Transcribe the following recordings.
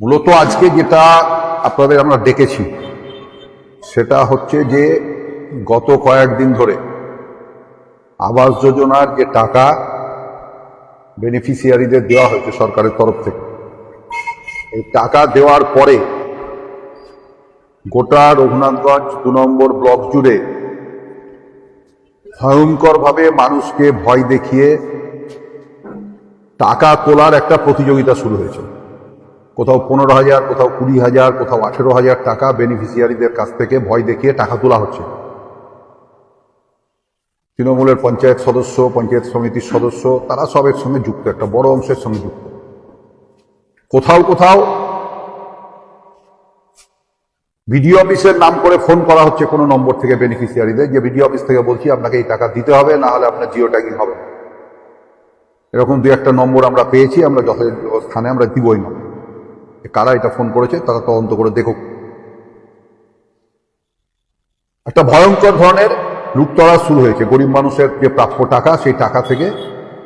মূলত আজকে যেটা আপনাদের আমরা ডেকেছি সেটা হচ্ছে যে গত কয়েকদিন ধরে আবাস যোজনার যে টাকা বেনিফিশিয়ারিদের দেওয়া হয়েছে সরকারের তরফ থেকে, এই টাকা দেওয়ার পরে গোটা রঘুনাথগঞ্জ দু নম্বর ব্লক জুড়ে ভয়ঙ্করভাবে মানুষকে ভয় দেখিয়ে টাকা তোলার একটা প্রতিযোগিতা শুরু হয়েছে। কোথাও পনেরো হাজার, কোথাও কুড়ি হাজার, কোথাও আঠেরো হাজার টাকা বেনিফিশিয়ারিদের কাছ থেকে ভয় দেখিয়ে টাকা তোলা হচ্ছে। তৃণমূলের পঞ্চায়েত সদস্য, পঞ্চায়েত সমিতির সদস্য, তারা সবের সঙ্গে যুক্ত, একটা বড় অংশের সঙ্গে যুক্ত। কোথাও কোথাও বিডিও অফিসের নাম করে ফোন করা হচ্ছে কোনো নম্বর থেকে বেনিফিশিয়ারিদের যে বিডিও অফিস থেকে বলছি আপনাকে এই টাকা দিতে হবে, না হলে আপনার জিও ট্যাগিং হবে। এরকম দু একটা নম্বর আমরা পেয়েছি, আমরা যথাযথ স্থানে আমরা দিবই না। কারা এটা ফোন করেছে তারা তদন্ত করে দেখুক। একটা ভয়ঙ্কর ধরনের লুটতরা শুরু হয়েছে। গরিব মানুষের যে প্রাপ্য টাকা, সেই টাকা থেকে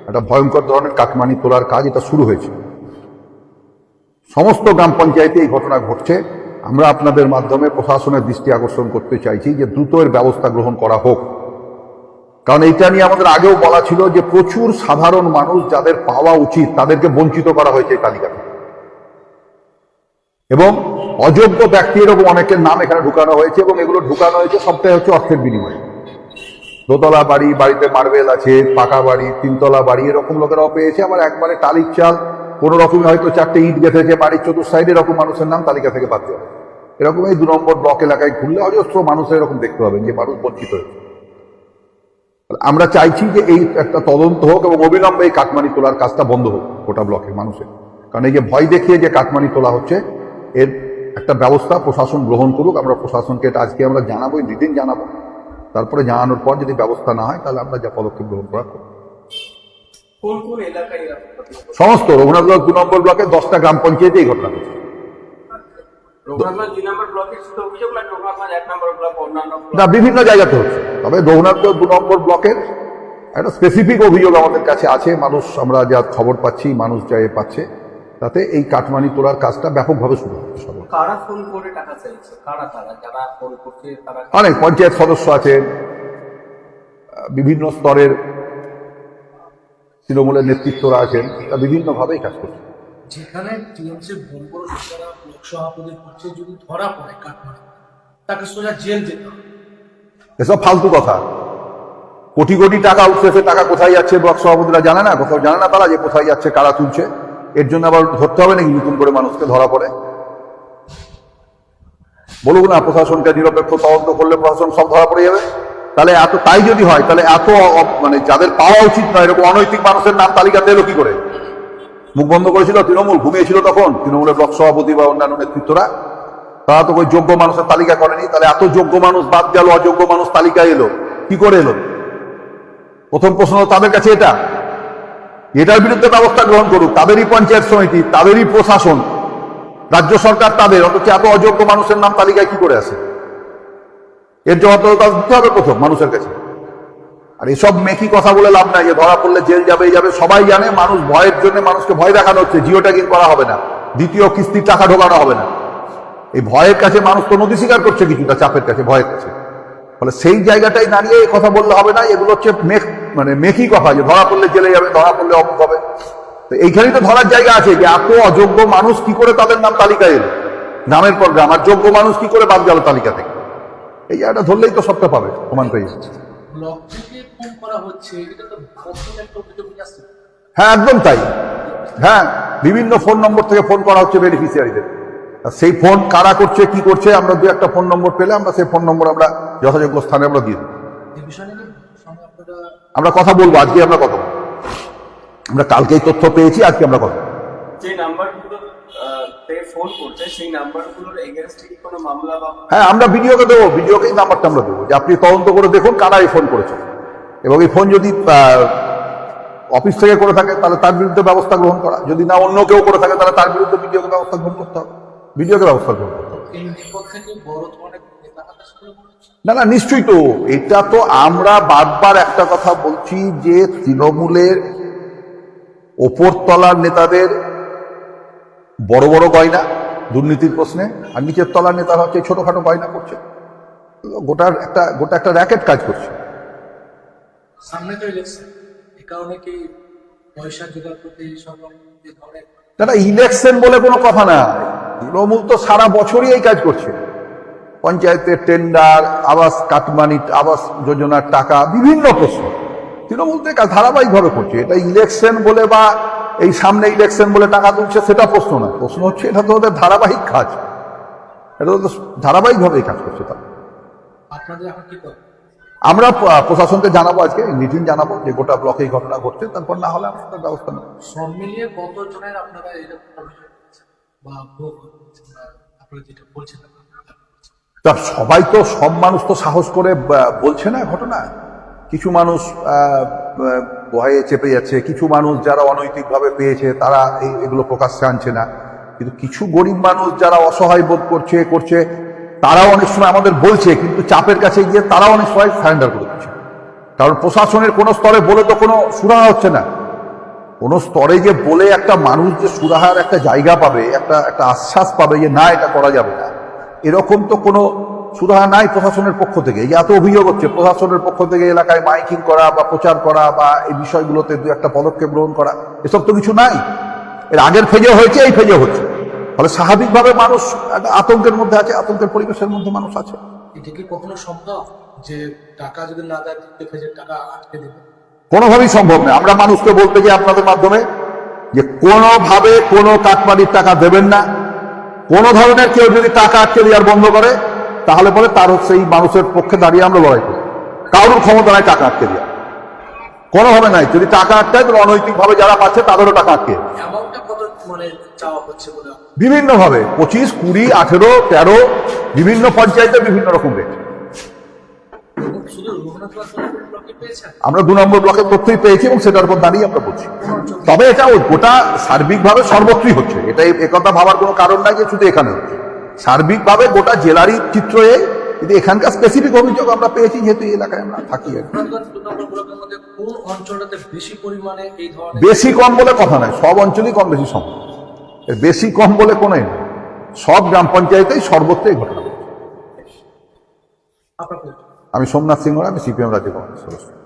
একটা ভয়ঙ্কর ধরনের কাটমানি তোলার কাজ এটা শুরু হয়েছে। সমস্ত গ্রাম পঞ্চায়েতে এই ঘটনা ঘটছে। আমরা আপনাদের মাধ্যমে প্রশাসনের দৃষ্টি আকর্ষণ করতে চাইছি যে দ্রুত এর ব্যবস্থা গ্রহণ করা হোক। কারণ এইটা নিয়ে আমাদের আগেও বলা ছিল যে প্রচুর সাধারণ মানুষ যাদের পাওয়া উচিত তাদেরকে বঞ্চিত করা হয়েছে এই তালিকা থেকে। এবং অযোগ্য ব্যক্তি এরকম অনেকের নাম এখানে ঢুকানো হয়েছে এবং এগুলো ঢুকানো হয়েছে সবটাই হচ্ছে অর্থের বিনিময়ে। দোতলা বাড়ি, বাড়িতে মার্বেল আছে, পাকা বাড়ি, তিনতলা বাড়ি, এরকম লোকেরাও পেয়েছে। আবার একবারে টালির চাল, কোন রকমে হয়তো চারটে ইট গেঁথেছে বাড়ির চতুর সাইডে এরকম মানুষের নাম তালিকা থেকে বাদ দেওয়া। এরকম এই দু নম্বর ব্লক এলাকায় ঘুরলে অজস্র মানুষের এরকম দেখতে পাবেন যে মানুষ বঞ্চিত হয়েছে। আমরা চাইছি যে এই একটা তদন্ত হোক এবং অবিলম্বে এই কাটমানি তোলার কাজটা বন্ধ হোক গোটা ব্লকের মানুষের। কারণ এই যে ভয় দেখিয়ে যে কাটমানি তোলা হচ্ছে এর একটা ব্যবস্থা প্রশাসন গ্রহণ করুক আমরা প্রশাসনকে এটা আজকে আমরা জানাব দুদিন জানাব। তারপরে জানানোর পর যদি ব্যবস্থা না হয় তাহলে আমরা যা পদক্ষেপ গ্রহণ করা করব। সমস্ত রঘুনাথগঞ্জ দু নম্বর ব্লকে দশটা গ্রাম পঞ্চায়েতে এই ঘটনা ঘটছে। না বিভিন্ন জায়গাতে হচ্ছে। তবে রঘুনাথগঞ্জ দু নম্বর ব্লকের একটা স্পেসিফিক অভিযোগ আমাদের কাছে আছে। মানুষ আমরা যা খবর পাচ্ছি মানুষ যা এ পাচ্ছে। তাতে এই কাটমানি তোলার কাজটা ব্যাপকভাবে শুরু হচ্ছে সবার কারা ফোন করে টাকা চাইছে? কারা তারা? যারা ফোন করছে তারা অনেক পঞ্চায়েত সদস্য আছেন বিভিন্ন স্তরের তৃণমূলের নেতৃত্বরা আছেন তারা বিভিন্নভাবেই কাজ করছে। যেখানে টিএমসি বড় বড় নেতারা ব্লক সভাপতি করছে যদি ধরা পড়ে কাটমানি তাকে সোজা জেল যেতে হবে। এসব ফালতু কথা। কোটি কোটি টাকা উঠছে টাকা কোথায় যাচ্ছে ব্লক সভাপতিরা জানে না কোথাও জানে না তারা যে কোথায় যাচ্ছে কারা তুলছে। এর জন্য আবার ধরতে হবে নাকি নতুন করে মানুষকে ধরা পড়ে? বলুক না, প্রশাসনকে নিরপেক্ষ তদন্ত করলে প্রশাসন সব ধরা পড়ে যাবে? তাহলে এত, তাই যদি হয়, তাহলে এত মানে যাদের পাওয়া উচিত নয় এরকম অনৈতিক মানুষের নাম তালিকাতে এলো কি করে? মুখ বন্ধ করেছিল তৃণমূল, ঘুমিয়েছিল তখন? তৃণমূলের ব্লক সভাপতি বা অন্যান্য নেতৃত্বরা? তারা তো ওই যোগ্য মানুষের তালিকা করেনি, তাহলে এত যোগ্য মানুষ বাদ গেল, অযোগ্য মানুষ তালিকায় এলো, কি করে এলো? প্রথম প্রশ্ন তাদের কাছে এটা। এটার বিরুদ্ধে ব্যবস্থা গ্রহণ করুক, তাদেরই পঞ্চায়েত সমিতি, তাদেরই প্রশাসন, রাজ্য সরকার তাদের, অথচ এত অযোগ্য মানুষের নাম তালিকায় কি করে আছে? এর জবাব দিতে হবে প্রথম মানুষের কাছে। আর এসব মেকি কথা বলে লাভ নাই যে ধরা পড়লে জেল যাবে, এই যাবে, সবাই জানে মানুষ ভয়ের জন্য মানুষকে ভয় দেখানো হচ্ছে, জিও ট্যাগিং করা হবে না, দ্বিতীয় কিস্তির টাকা ঢোকানো হবে না। এই ভয়ের কাছে মানুষ তো নদী স্বীকার করছে কিছুটা, চাপের কাছে, ভয়ের কাছে। ফলে সেই জায়গাটাই দাঁড়িয়ে এই কথা বললে হবে না এগুলো হচ্ছে মেঘ মানে মেকি কথা যে ধরা পড়লে জেলে যাবে ধরা পড়লে অমুক হবে। তো এইখানেই তো ধরার জায়গা আছে যে এত অযোগ্য মানুষ কি করে তাদের নাম তালিকায় এলো? গ্রামের পর গ্রাম। আর যোগ্য মানুষ কি করে বাদ গেল তালিকা থেকে? এই জায়গাটা ধরলেই তো সবটা পাবে প্রমাণ পেয়ে যাচ্ছে। হ্যাঁ একদম তাই। হ্যাঁ বিভিন্ন ফোন নম্বর থেকে ফোন করা হচ্ছে বেনিফিশিয়ারিদের। আর সেই ফোন কারা করছে কি করছে আমরা দু একটা ফোন নম্বর পেলে আমরা সেই ফোন নম্বর আমরা যথাযোগ্য স্থানে আমরা দিয়ে দেবো। আমরা কথা বলব আজকে আমরা কথা বলব। আমরা কালকেই তথ্য পেয়েছি আজকে আমরা কথা যে নাম্বারগুলো ফোন করছে সেই নাম্বারগুলোর এগেনস্টে কি কোনো মামলা বা হ্যাঁ আমরা ভিডিওকে দেবো ভিডিওকেই নাম্বারটা আমরা দেবো যে আপনি তদন্ত করে দেখুন কারা এই ফোন করেছে। এবং এই ফোন যদি অফিস থেকে করে থাকে তাহলে তার বিরুদ্ধে ব্যবস্থা গ্রহণ করা। যদি না অন্য কেউ করে থাকে তাহলে তার বিরুদ্ধে ভিডিওকে ব্যবস্থা গ্রহণ করতে হবে। ভিডিওকে ব্যবস্থা গ্রহণ করতে হবে এই নেপথ্যে কি বড় ধরনের নেতা হাতাশ করে হচ্ছে না না নিশ্চয়ই তো। এটা তো আমরা বারবার একটা কথা বলছি যে তৃণমূলের ওপর তলার নেতাদের বড় বড় গয়না দুর্নীতির প্রশ্নে আর নিচের তলার নেতারা হচ্ছে ছোটখাটো গয়না করছে। গোটার একটা গোটা একটা র্যাকেট কাজ করছে। সামনে তো ইলেকশন এ কারণে কি পয়সা জোগাড় করতে সব এই ধরনের দাদা ইলেকশন বলে কোনো কথা না তৃণমূল তো সারা বছরই এই কাজ করছে। পঞ্চায়েতের টেন্ডার আবাস কাটমানি আবাস যোজনার টাকা বিভিন্ন প্রশ্ন। তৃণমূল কাজ ধারাবাহিকভাবে করছে। এটা ইলেকশন বলে বা এই সামনে ইলেকশন বলে টাকা তুলছে সেটা প্রশ্ন না প্রশ্ন হচ্ছে এটা তো ওদের ধারাবাহিক কাজ। এটা তো ধারাবাহিকভাবে এই কাজ করছে তারা। আমরা প্রশাসনকে জানাব আজকে মিটিং জানাব যে গোটা ব্লকে এই ঘটনা ঘটছে তারপর না হলে আমরা ব্যবস্থা নেব। সব মিলিয়ে কত জনের আপনারা তা সবাই তো, সব মানুষ তো সাহস করে বলছে না ঘটনা? কিছু মানুষ ভয়ে চেপে যাচ্ছে। কিছু মানুষ যারা অনৈতিকভাবে পেয়েছে, তারা এগুলো প্রকাশ্যে আনছে না। কিন্তু কিছু গরিব মানুষ যারা অসহায় বোধ করছে করছে, তারাও অনেক সময় আমাদের বলছে, কিন্তু চাপের কাছে গিয়ে তারাও অনেক সময় সারেন্ডার করে দিচ্ছে। কারণ প্রশাসনের কোনো স্তরে বলে তো কোনো সুরাহা হচ্ছে না। কোন স্তরে যে বলে একটা মানুষ যে সুরাহার একটা জায়গা পাবে, একটা একটা আশ্বাস পাবে যে না, এটা করা যাবে না। এরকম তো কোনো সুরাহা নাই প্রশাসনের পক্ষ থেকে। এই এত অভিযোগ হচ্ছে, প্রশাসনের পক্ষ থেকে এলাকায় মাইকিং করা বা প্রচার করা বা এই বিষয়গুলোতে দু একটা পদক্ষেপ গ্রহণ করা, এসব তো কিছু নাই। এর আগের ফেজে হয়েছে, এই ফেজে হচ্ছে। ফলে স্বাভাবিকভাবে মানুষ একটা আতঙ্কের মধ্যে আছে, আতঙ্কের পরিবেশের মধ্যে মানুষ আছে। এটা কি কখনো সম্ভব যে টাকা যদি না দেয় ফেজের টাকা আটকে দেবে? কোনোভাবেই সম্ভব নয়। আমরা মানুষকে বলতে গিয়ে আপনাদের মাধ্যমে যে কোনোভাবে কোনো কাটমানির টাকা দেবেন না। কোনো ধরনের কেউ যদি টাকা আটকে দেওয়ার বন্ধ করে তাহলে পরে তার হচ্ছে এই মানুষের পক্ষে দাঁড়িয়ে আমরা লড়াই করি। কারোর ক্ষমতা নাই টাকা আটকে দেওয়া কোনোভাবে নাই। যদি টাকা আটকায় তাহলে অনৈতিকভাবে যারা পাচ্ছে তাদেরও টাকা আটকে মানে? বিভিন্নভাবে। পঁচিশ কুড়ি আঠেরো তেরো বিভিন্ন পঞ্চায়েতে বিভিন্ন রকম রেট শুধু আমরা দু নম্বর ব্লকের তথ্যই পেয়েছি এবং সেটার উপর দাঁড়িয়ে আমরা বলছি। তবে এটা গোটা সার্বিকভাবে সর্বত্রই হচ্ছে। এটা একথা ভাবার কোনো কারণ নাই যে শুধু এখানে হচ্ছে। সার্বিকভাবে গোটা জেলারই চিত্র কিন্তু এখানকার স্পেসিফিক অভিযোগ আমরা পেয়েছি যেহেতু এই এলাকায় আমরা থাকি বেশি কম বলে কথা নয় সব অঞ্চলেই কম বেশি সম। এর বেশি কম বলে কোনো সব গ্রাম পঞ্চায়েতেই সর্বত্রই ঘটনা আপনার? আমি সোমনাথ সিংহ আমি সিপিএম রাজ্য কংগ্রেস সদস্য।